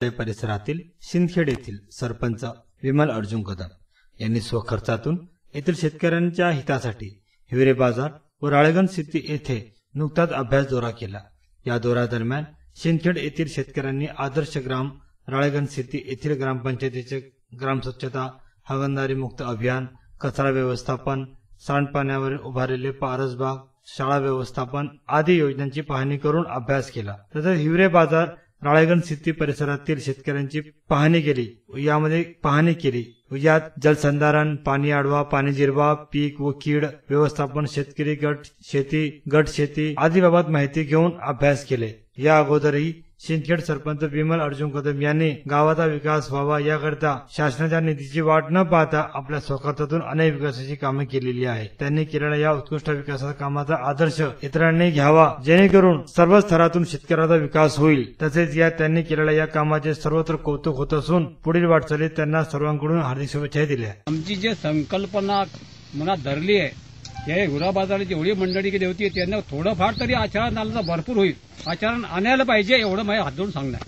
परिसरातील सिंदखेड येथील सरपंच विमल अर्जुन कदम यांनी स्वखर्चातून येथील शेतकऱ्यांच्या हितासाठी हिवरे बाजार व राळेगण सिटी येथे नुकताच अभ्यास दौरा केला. या दौऱ्यादरम्यान सिंदखेड येथील शेतकऱ्यांनी आदर्श ग्राम राळेगण सिटी येथील ग्रामपंचायतीचे ग्राम स्वच्छता हगणदारी मुक्त अभियान कचरा व्यवस्थापन सांडपाण्यावर उभारलेले पारसबाग शाळा व्यवस्थापन आदी योजनांची पाहणी करून अभ्यास केला. तसेच हिवरे बाजार राळेगण सिटी परिसरातील शेतकऱ्यांची पाहणी केली. यामध्ये पाहणी केली. यात जलसंधारण पाणी आडवा पाणी जिरवा पीक व कीड व्यवस्थापन शेतकरी गट शेती गट शेती आदी बाबत माहिती घेऊन अभ्यास केले. या अगोदरही सिंदखेड सरपंच विमल अर्जुन कदम यांनी गावाचा विकास व्हावा याकरिता शासनाच्या निधीची वाट न पाहता आपल्या स्वखर्चातून अनेक विकासाची कामे केलेली आहेत. त्यांनी केलेल्या या उत्कृष्ट विकासाच्या कामाचा आदर्श इतरांनी घ्यावा जेणेकरून सर्व स्तरातून शेतकऱ्याचा विकास होईल. तसेच या त्यांनी केलेल्या या कामाचे सर्वत्र कौतुक होत असून पुढील वाटचालीत त्यांना सर्वांकडून हार्दिक शुभेच्छा दिल्या. आमची जी संकल्पना मनात धरली आहे या गुराबाजाराची एवढी मंडळी केली होती त्यांना थोडंफार तरी आचरण आलं तर भरपूर होईल. आचरण आणायला पाहिजे एवढं माझ्या हात जोडून सांगणार